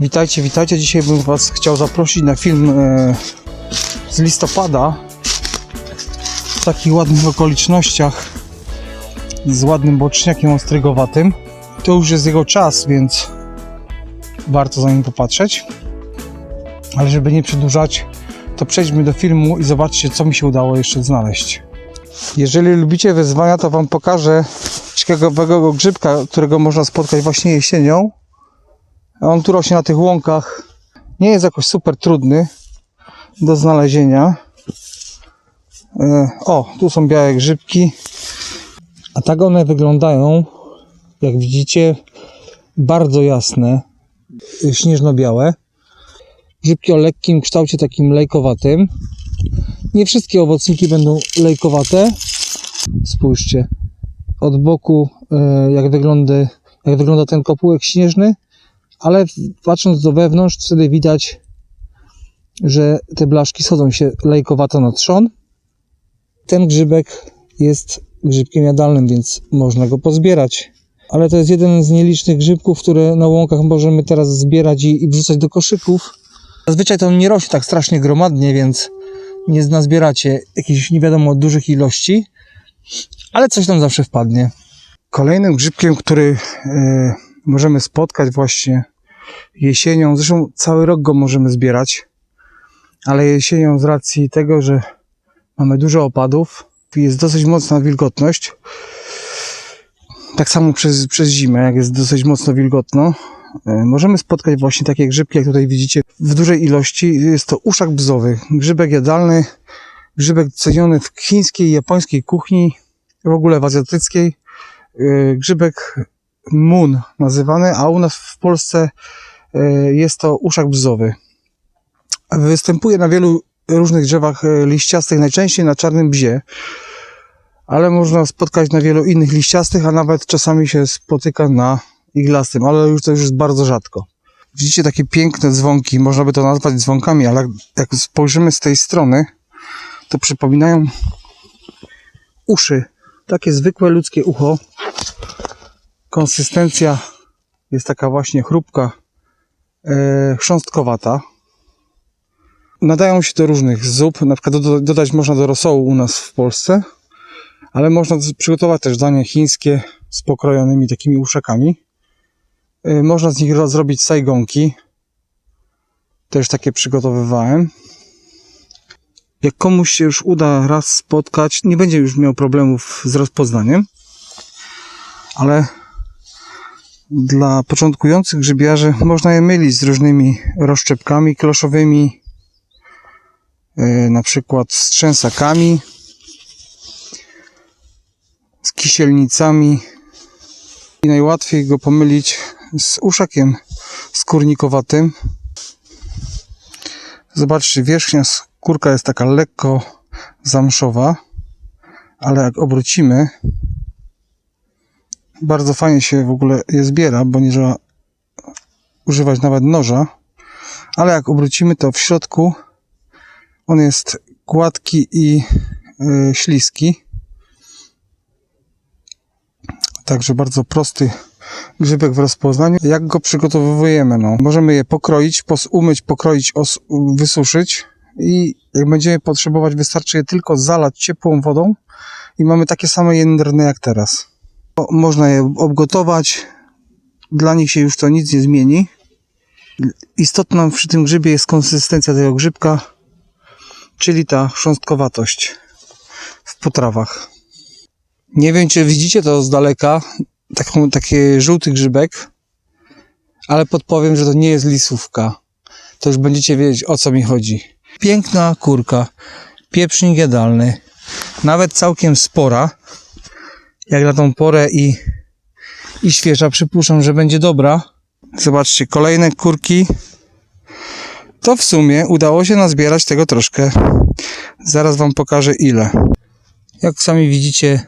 Witajcie, witajcie. Dzisiaj bym Was chciał zaprosić na film e, z listopada. W takich ładnych okolicznościach. Z ładnym boczniakiem ostrygowatym. To już jest jego czas, więc warto za nim popatrzeć. Ale żeby nie przedłużać, to przejdźmy do filmu i zobaczcie, co mi się udało jeszcze znaleźć. Jeżeli lubicie wyzwania, to Wam pokażę ciekawego grzybka, którego można spotkać właśnie jesienią. On tu rośnie na tych łąkach. Nie jest jakoś super trudny do znalezienia. E, O, tu są białe grzybki. A tak one wyglądają, jak widzicie, bardzo jasne, śnieżno-białe. Grzybki o lekkim kształcie takim lejkowatym. Nie wszystkie owocniki będą lejkowate. Spójrzcie. Od boku, e, jak wygląda, jak wygląda ten kopułek śnieżny, ale patrząc do wewnątrz, wtedy widać, że te blaszki schodzą się lejkowato na trzon. Ten grzybek jest grzybkiem jadalnym, więc można go pozbierać. Ale to jest jeden z nielicznych grzybków, które na łąkach możemy teraz zbierać i, i wrzucać do koszyków. Zazwyczaj to on nie rośnie tak strasznie gromadnie, więc nie nazbieracie jakichś nie wiadomo dużych ilości, ale coś tam zawsze wpadnie. Kolejnym grzybkiem, który e, możemy spotkać właśnie jesienią, zresztą cały rok go możemy zbierać, ale jesienią z racji tego, że mamy dużo opadów, jest dosyć mocna wilgotność, tak samo przez, przez zimę, jak jest dosyć mocno wilgotno, e, możemy spotkać właśnie takie grzybki, jak tutaj widzicie, w dużej ilości. Jest to uszak bzowy, grzybek jadalny, grzybek ceniony w chińskiej i japońskiej kuchni, w ogóle w azjatyckiej. E, Grzybek mun nazywany, a u nas w Polsce e, jest to uszak bzowy. Występuje na wielu różnych drzewach e, liściastych, najczęściej na czarnym bzie, ale można spotkać na wielu innych liściastych, a nawet czasami się spotyka na iglastym, ale już to już jest bardzo rzadko. Widzicie takie piękne dzwonki, można by to nazwać dzwonkami, ale jak- jak spojrzymy z tej strony, to przypominają uszy. Takie zwykłe ludzkie ucho. Konsystencja jest taka właśnie chrupka, e, chrząstkowata. Nadają się do różnych zup, na przykład doda- dodać można do rosołu u nas w Polsce, ale można przygotować też danie chińskie z pokrojonymi takimi uszakami. E, Można z nich ro- zrobić sajgonki. Też takie przygotowywałem. Jak komuś się już uda raz spotkać, nie będzie już miał problemów z rozpoznaniem, ale dla początkujących grzybiarzy można je mylić z różnymi rozszczepkami kloszowymi, yy, na przykład z trzęsakami, z kisielnicami. I najłatwiej go pomylić z uszakiem skórnikowatym. Zobaczcie, wierzchnia skórka jest taka lekko zamszowa, ale jak obrócimy, bardzo fajnie się w ogóle je zbiera, bo nie trzeba używać nawet noża, ale jak obrócimy to w środku, on jest gładki i yy, śliski. Także bardzo prosty grzybek w rozpoznaniu. Jak go przygotowujemy? No, możemy je pokroić, pos- umyć, pokroić, wysuszyć i jak będziemy potrzebować, wystarczy je tylko zalać ciepłą wodą i mamy takie same jędrne jak teraz. Można je obgotować, dla nich się już to nic nie zmieni. Istotna przy tym grzybie jest konsystencja tego grzybka, czyli ta chrząstkowatość w potrawach. Nie wiem, czy widzicie to z daleka, taką, taki żółty grzybek, ale podpowiem, że to nie jest lisówka. To już będziecie wiedzieć, o co mi chodzi. Piękna kurka, pieprznik jadalny, nawet całkiem spora, jak na tą porę i, i świeża. Przypuszczam, że będzie dobra. Zobaczcie, kolejne kurki. To w sumie udało się nazbierać tego troszkę. Zaraz wam pokażę ile. Jak sami widzicie,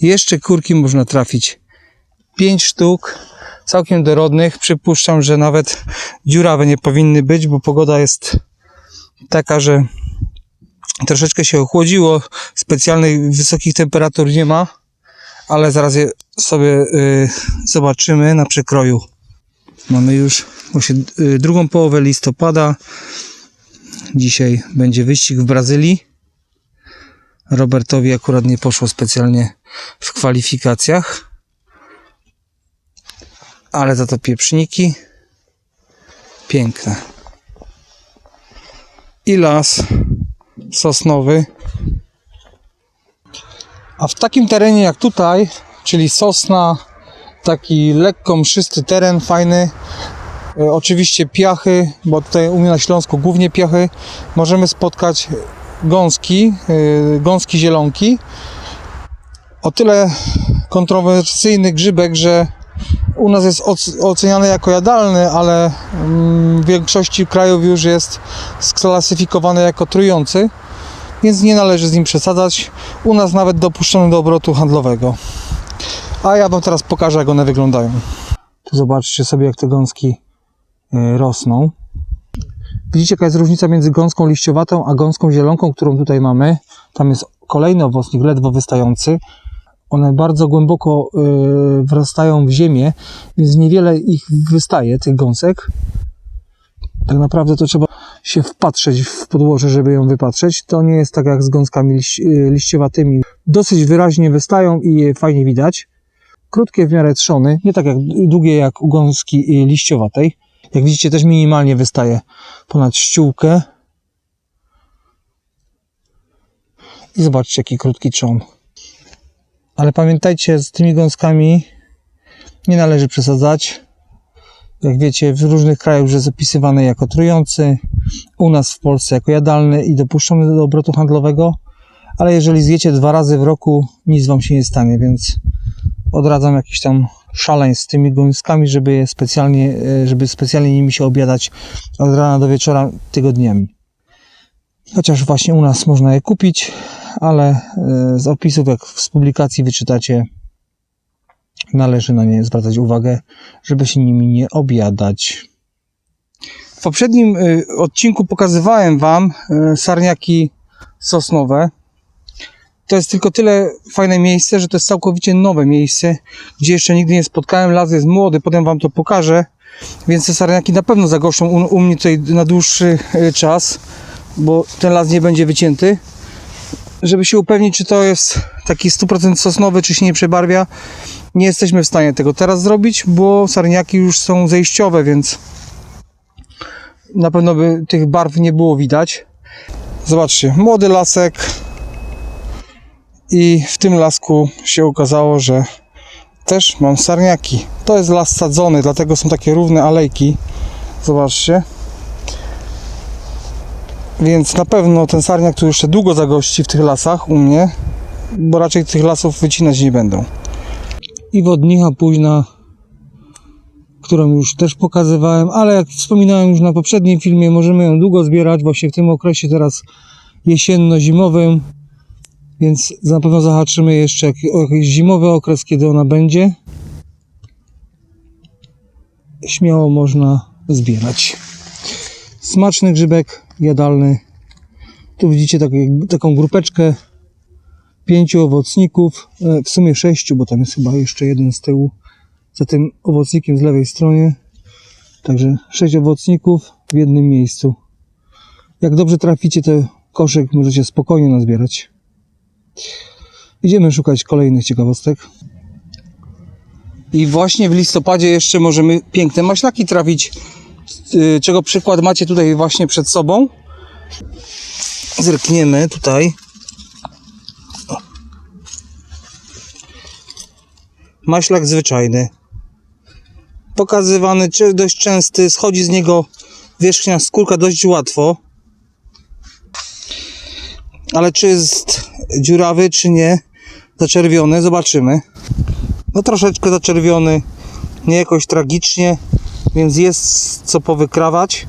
jeszcze kurki można trafić. 5 sztuk, całkiem dorodnych. Przypuszczam, że nawet dziurawe nie powinny być, bo pogoda jest taka, że troszeczkę się ochłodziło. Specjalnych wysokich temperatur nie ma, ale zaraz je sobie y, zobaczymy na przekroju. Mamy już właśnie y, drugą połowę listopada. Dzisiaj będzie wyścig w Brazylii. Robertowi akurat nie poszło specjalnie w kwalifikacjach. Ale za to pieprzniki. Piękne. I las sosnowy. A w takim terenie jak tutaj, czyli sosna, taki lekko mszysty teren, fajny, e, oczywiście piachy, bo tutaj u mnie na Śląsku głównie piachy, możemy spotkać gąski, e, gąski zielonki. O tyle kontrowersyjny grzybek, że u nas jest oc- oceniany jako jadalny, ale mm, w większości krajów już jest sklasyfikowany jako trujący, więc nie należy z nim przesadzać. U nas nawet dopuszczony do obrotu handlowego. A ja Wam teraz pokażę, jak one wyglądają. Tu zobaczcie sobie, jak te gąski y, rosną. Widzicie, jaka jest różnica między gąską liściowatą a gąską zielonką, którą tutaj mamy. Tam jest kolejny owocnik, ledwo wystający. One bardzo głęboko y, wrastają w ziemię, więc niewiele ich wystaje, tych gąsek. Tak naprawdę to trzeba się wpatrzeć w podłoże, żeby ją wypatrzeć. To nie jest tak jak z gąskami liś, y, liściowatymi. Dosyć wyraźnie wystają i je fajnie widać. Krótkie w miarę trzony, nie tak jak długie jak u gąski y, liściowatej. Jak widzicie też minimalnie wystaje ponad ściółkę. I zobaczcie jaki krótki trzon. Ale pamiętajcie, z tymi gąskami nie należy przesadzać. Jak wiecie, w różnych krajach już jest opisywany jako trujący, u nas w Polsce jako jadalny i dopuszczony do obrotu handlowego, ale jeżeli zjecie dwa razy w roku, nic wam się nie stanie, więc odradzam jakiś tam szaleństw z tymi gąskami, żeby je specjalnie, e, żeby specjalnie nimi się obiadać od rana do wieczora tygodniami. Chociaż właśnie u nas można je kupić, ale e, z opisów, jak z publikacji wyczytacie, należy na nie zwracać uwagę, żeby się nimi nie obiadać. W poprzednim y, odcinku pokazywałem Wam y, sarniaki sosnowe. To jest tylko tyle fajne miejsce, że to jest całkowicie nowe miejsce, gdzie jeszcze nigdy nie spotkałem. Las jest młody, potem Wam to pokażę. Więc te sarniaki na pewno zagoszczą u, u mnie tutaj na dłuższy y, czas, bo ten las nie będzie wycięty. Żeby się upewnić, czy to jest taki 100% sosnowy, czy się nie przebarwia, nie jesteśmy w stanie tego teraz zrobić, bo sarniaki już są zejściowe, więc na pewno by tych barw nie było widać. Zobaczcie, młody lasek i w tym lasku się okazało, że też mam sarniaki. To jest las sadzony, dlatego są takie równe alejki. Zobaczcie. Więc na pewno ten sarniak tu jeszcze długo zagości w tych lasach u mnie, bo raczej tych lasów wycinać nie będą i wodnicha późna, którą już też pokazywałem, ale jak wspominałem już na poprzednim filmie, możemy ją długo zbierać, właśnie w tym okresie teraz jesienno-zimowym, więc na pewno zahaczymy jeszcze jakiś zimowy okres, kiedy ona będzie. Śmiało można zbierać. Smaczny grzybek, jadalny. Tu widzicie takie, taką grupeczkę pięciu owocników, e, w sumie sześciu, bo tam jest chyba jeszcze jeden z tyłu, za tym owocnikiem z lewej stronie. Także sześć owocników w jednym miejscu. Jak dobrze traficie, to koszyk możecie spokojnie nazbierać. Idziemy szukać kolejnych ciekawostek. I właśnie w listopadzie jeszcze możemy piękne maślaki trafić, czego przykład macie tutaj właśnie przed sobą. Zerkniemy tutaj. maślak zwyczajny. Pokazywany, dość częsty, schodzi z niego wierzchnia skórka dość łatwo. Ale czy jest dziurawy, czy nie, zaczerwiony, zobaczymy. No troszeczkę zaczerwiony, nie jakoś tragicznie, więc jest co powykrawać.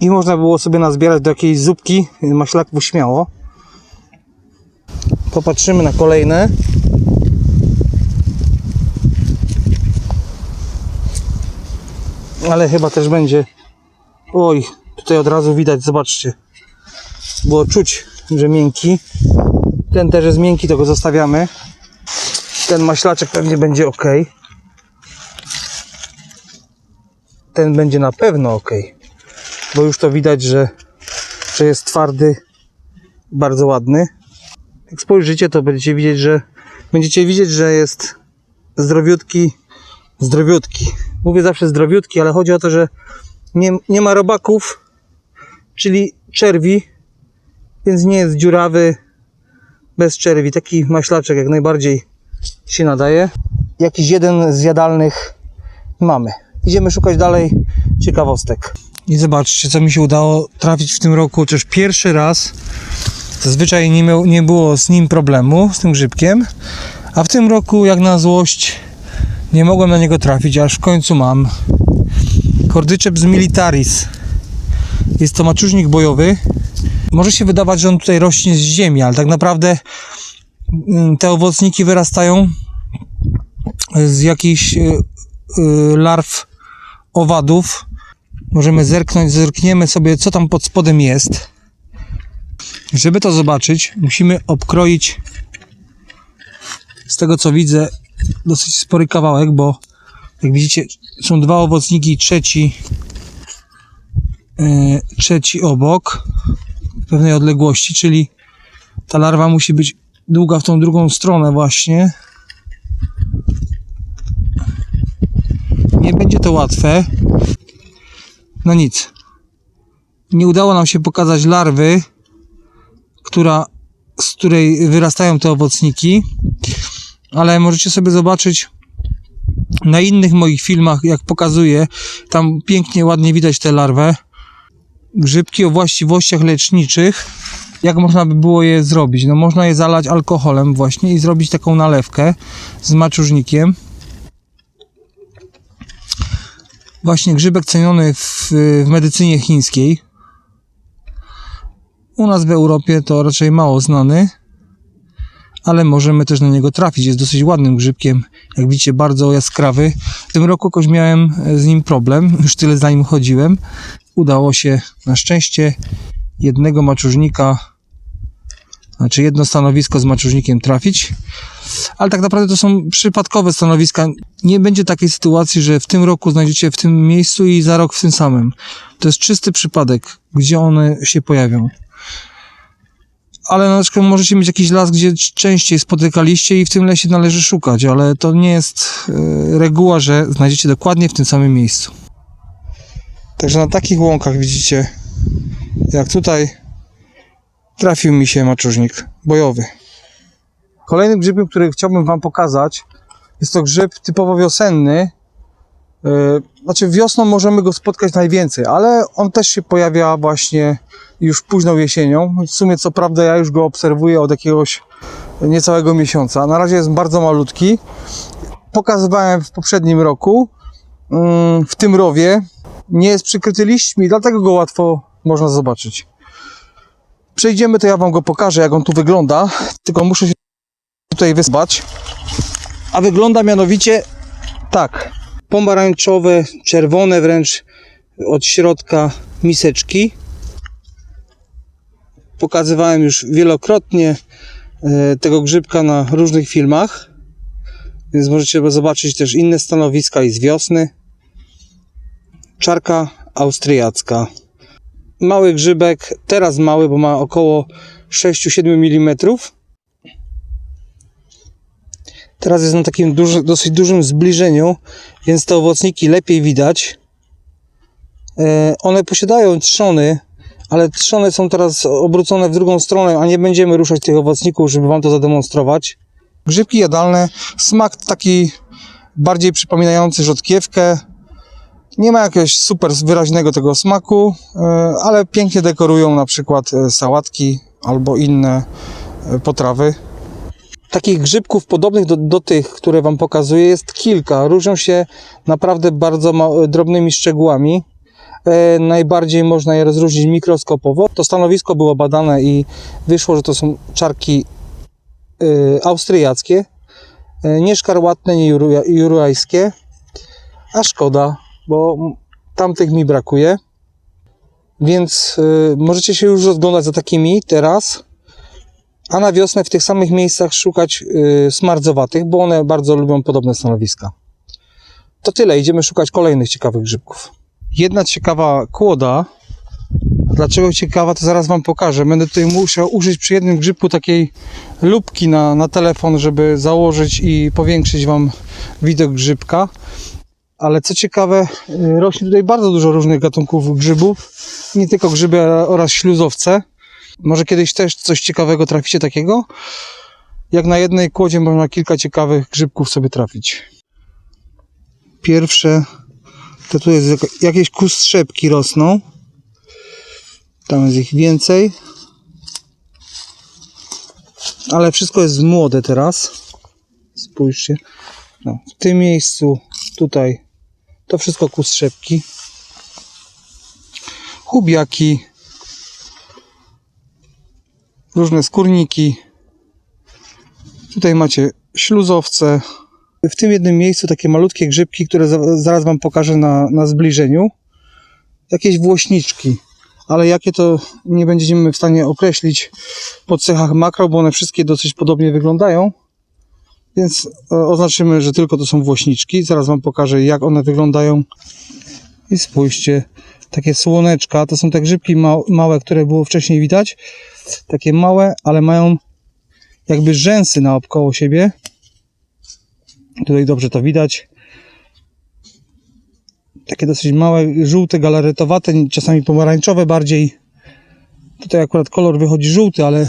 I można było sobie nazbierać do jakiejś zupki maślaków śmiało. Popatrzymy na kolejne. ale chyba też będzie. Oj, tutaj od razu widać, zobaczcie. Było czuć, że miękki. Ten też jest miękki, to go zostawiamy. Ten maślaczek pewnie będzie ok. Ten będzie na pewno ok. Bo już to widać, że, że jest twardy, bardzo ładny. Jak spojrzycie, to będziecie widzieć, że będziecie widzieć, że jest zdrowiutki, zdrowiutki. Mówię zawsze zdrowiutki, ale chodzi o to, że nie, nie ma robaków, czyli czerwi, więc nie jest dziurawy, bez czerwi. Taki maślaczek jak najbardziej się nadaje. Jakiś jeden z jadalnych mamy. Idziemy szukać dalej ciekawostek. I zobaczcie, co mi się udało trafić w tym roku, chociaż pierwszy raz. Zazwyczaj nie, miał, nie było z nim problemu, z tym grzybkiem. A w tym roku, jak na złość, nie mogłem na niego trafić, aż w końcu mam. Cordyceps militaris. Jest to maczużnik bojowy. Może się wydawać, że on tutaj rośnie z ziemi, ale tak naprawdę mm, te owocniki wyrastają z jakichś y, y, larw owadów. Możemy zerknąć, zerkniemy sobie, co tam pod spodem jest. Żeby to zobaczyć, musimy obkroić z tego co widzę dosyć spory kawałek, bo jak widzicie są dwa owocniki trzeci yy, trzeci obok pewnej odległości, czyli ta larwa musi być długa w tą drugą stronę właśnie. Nie będzie to łatwe. No nic. Nie udało nam się pokazać larwy, która, z której wyrastają te owocniki, ale możecie sobie zobaczyć na innych moich filmach, jak pokazuję, tam pięknie, ładnie widać tę larwę. Grzybki o właściwościach leczniczych. Jak można by było je zrobić? No można je zalać alkoholem właśnie i zrobić taką nalewkę z maczużnikiem. Właśnie grzybek ceniony w, w medycynie chińskiej. U nas w Europie to raczej mało znany, ale możemy też na niego trafić. Jest dosyć ładnym grzybkiem, jak widzicie, bardzo jaskrawy. W tym roku jakoś miałem z nim problem, już tyle za nim chodziłem. Udało się na szczęście jednego maczużnika, znaczy jedno stanowisko z maczużnikiem trafić. Ale tak naprawdę to są przypadkowe stanowiska. Nie będzie takiej sytuacji, że w tym roku znajdziecie w tym miejscu i za rok w tym samym. To jest czysty przypadek, gdzie one się pojawią ale na przykład możecie mieć jakiś las, gdzie częściej spotykaliście i w tym lesie należy szukać, ale to nie jest y, reguła, że znajdziecie dokładnie w tym samym miejscu. Także na takich łąkach widzicie, jak tutaj trafił mi się maczużnik bojowy. Kolejnym grzybem, który chciałbym Wam pokazać, jest to grzyb typowo wiosenny. Yy, znaczy wiosną możemy go spotkać najwięcej, ale on też się pojawia właśnie już późną jesienią. W sumie co prawda ja już go obserwuję od jakiegoś niecałego miesiąca. Na razie jest bardzo malutki. Pokazywałem w poprzednim roku mm, w tym rowie. Nie jest przykryty liśćmi, dlatego go łatwo można zobaczyć. Przejdziemy, to ja Wam go pokażę, jak on tu wygląda. Tylko muszę się tutaj wyspać. A wygląda mianowicie tak. Pomarańczowe, czerwone wręcz od środka miseczki pokazywałem już wielokrotnie e, tego grzybka na różnych filmach, więc możecie zobaczyć też inne stanowiska i z wiosny. Czarka austriacka. Mały grzybek, teraz mały, bo ma około 6-7 mm. Teraz jest na takim duży, dosyć dużym zbliżeniu, więc te owocniki lepiej widać. E, one posiadają trzony, ale trzony są teraz obrócone w drugą stronę, a nie będziemy ruszać tych owocników, żeby Wam to zademonstrować. Grzybki jadalne, smak taki bardziej przypominający rzodkiewkę. Nie ma jakiegoś super wyraźnego tego smaku, e, ale pięknie dekorują na przykład e, sałatki albo inne e, potrawy. Takich grzybków podobnych do, do tych, które Wam pokazuję, jest kilka. Różnią się naprawdę bardzo drobnymi szczegółami. Najbardziej można je rozróżnić mikroskopowo. To stanowisko było badane i wyszło, że to są czarki austriackie, nie szkarłatne, nie jurajskie, a szkoda, bo tamtych mi brakuje. Więc możecie się już rozglądać za takimi teraz, a na wiosnę w tych samych miejscach szukać smardzowatych, bo one bardzo lubią podobne stanowiska. To tyle, idziemy szukać kolejnych ciekawych grzybków. Jedna ciekawa kłoda. Dlaczego ciekawa, to zaraz Wam pokażę. Będę tutaj musiał użyć przy jednym grzybku takiej lupki na, na telefon, żeby założyć i powiększyć Wam widok grzybka. Ale co ciekawe, y, rośnie tutaj bardzo dużo różnych gatunków grzybów. Nie tylko grzyby oraz śluzowce. Może kiedyś też coś ciekawego traficie takiego? Jak na jednej kłodzie można kilka ciekawych grzybków sobie trafić. Pierwsze to tu jest jak- jakieś kustrzepki rosną. Tam jest ich więcej. Ale wszystko jest młode teraz. Spójrzcie. No, w tym miejscu, tutaj, to wszystko kustrzepki. Hubiaki. Różne skórniki. Tutaj macie śluzowce. W tym jednym miejscu takie malutkie grzybki, które za- zaraz Wam pokażę na, na zbliżeniu. Jakieś włośniczki. Ale jakie to nie będziemy w stanie określić po cechach makro, bo one wszystkie dosyć podobnie wyglądają. Więc e, oznaczymy, że tylko to są włośniczki. Zaraz Wam pokażę, jak one wyglądają. I spójrzcie, takie słoneczka, to są te grzybki ma małe, które było wcześniej widać. Takie małe, ale mają jakby rzęsy naokoło siebie. Tutaj dobrze to widać. Takie dosyć małe, żółte, galaretowate, czasami pomarańczowe bardziej. Tutaj akurat kolor wychodzi żółty, ale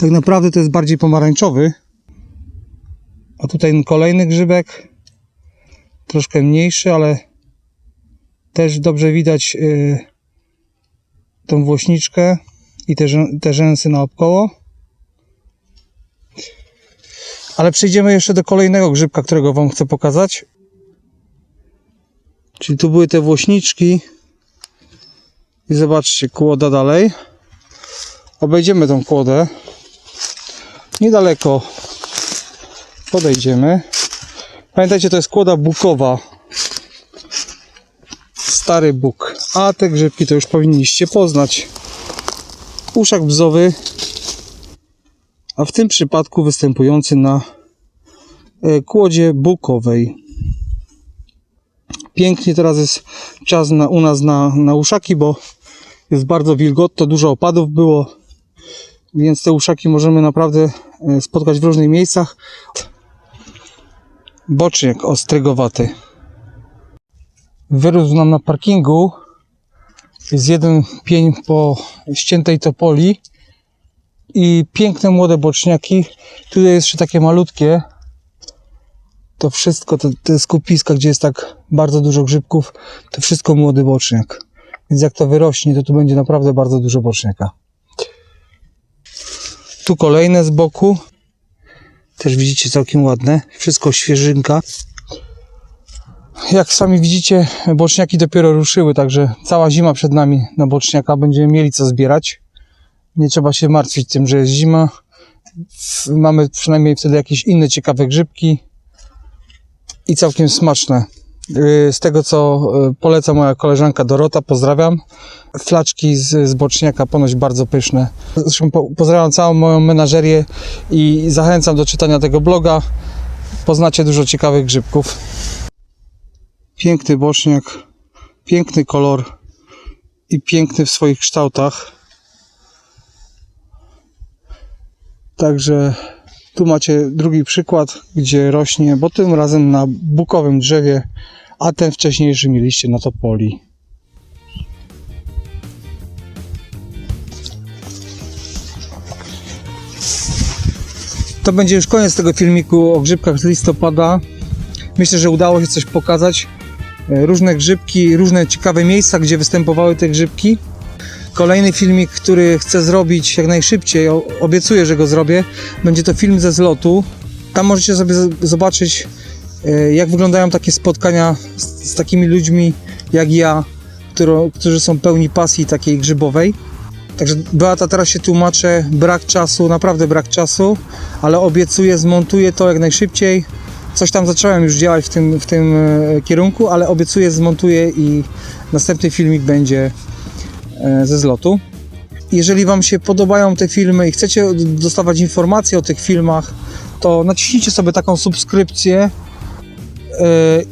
tak naprawdę to jest bardziej pomarańczowy. A tutaj kolejny grzybek. Troszkę mniejszy, ale też dobrze widać yy, tą włośniczkę i te, te rzęsy naokoło. Ale przejdziemy jeszcze do kolejnego grzybka, którego Wam chcę pokazać. Czyli tu były te włośniczki. I zobaczcie, kłoda dalej. Obejdziemy tą kłodę. Niedaleko podejdziemy. Pamiętajcie, to jest kłoda bukowa. Stary buk. A te grzybki to już powinniście poznać. Uszak bzowy, a w tym przypadku występujący na e, kłodzie bukowej. Pięknie teraz jest czas na, u nas na, na uszaki, bo jest bardzo wilgotno, dużo opadów było, więc te uszaki możemy naprawdę e, spotkać w różnych miejscach. Boczniak ostrygowaty. Wyrósł nam na parkingu. Jest jeden pień po ściętej topoli i piękne młode boczniaki. Tutaj jest jeszcze takie malutkie. To wszystko, te, te skupiska, gdzie jest tak bardzo dużo grzybków, to wszystko młody boczniak. Więc jak to wyrośnie, to tu będzie naprawdę bardzo dużo boczniaka. Tu kolejne z boku. Też widzicie całkiem ładne. Wszystko świeżynka. Jak sami widzicie, boczniaki dopiero ruszyły, także cała zima przed nami na boczniaka. Będziemy mieli co zbierać. Nie trzeba się martwić tym, że jest zima. Mamy przynajmniej wtedy jakieś inne ciekawe grzybki i całkiem smaczne. Yy, Z tego co yy, poleca moja koleżanka Dorota, pozdrawiam. Flaczki z, z boczniaka ponoć bardzo pyszne. Zresztą po, pozdrawiam całą moją menażerię i zachęcam do czytania tego bloga. Poznacie dużo ciekawych grzybków. Piękny boczniak, piękny kolor i piękny w swoich kształtach. Także tu macie drugi przykład, gdzie rośnie, bo tym razem na bukowym drzewie, a ten wcześniejszy mieliście na topoli. To będzie już koniec tego filmiku o grzybkach z listopada. Myślę, że udało się coś pokazać. E, Różne grzybki, różne ciekawe miejsca, gdzie występowały te grzybki. Kolejny filmik, który chcę zrobić jak najszybciej, obiecuję, że go zrobię, będzie to film ze zlotu. Tam możecie sobie zobaczyć, jak wyglądają takie spotkania z, z takimi ludźmi jak ja, którzy są pełni pasji takiej grzybowej. Także Beata teraz się tłumaczę, brak czasu, naprawdę brak czasu, ale obiecuję, zmontuję to jak najszybciej. Coś tam zacząłem już działać w tym, w tym e, kierunku, ale obiecuję, zmontuję i następny filmik będzie e, ze zlotu. Jeżeli Wam się podobają te filmy i chcecie dostawać informacje o tych filmach, to naciśnijcie sobie taką subskrypcję e,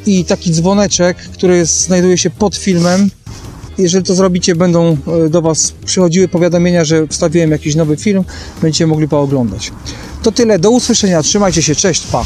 i taki dzwoneczek, który jest, znajduje się pod filmem. jeżeli to zrobicie, będą e, do Was przychodziły powiadomienia, że wstawiłem jakiś nowy film, będziecie mogli pooglądać. To tyle, do usłyszenia, trzymajcie się, cześć, pa!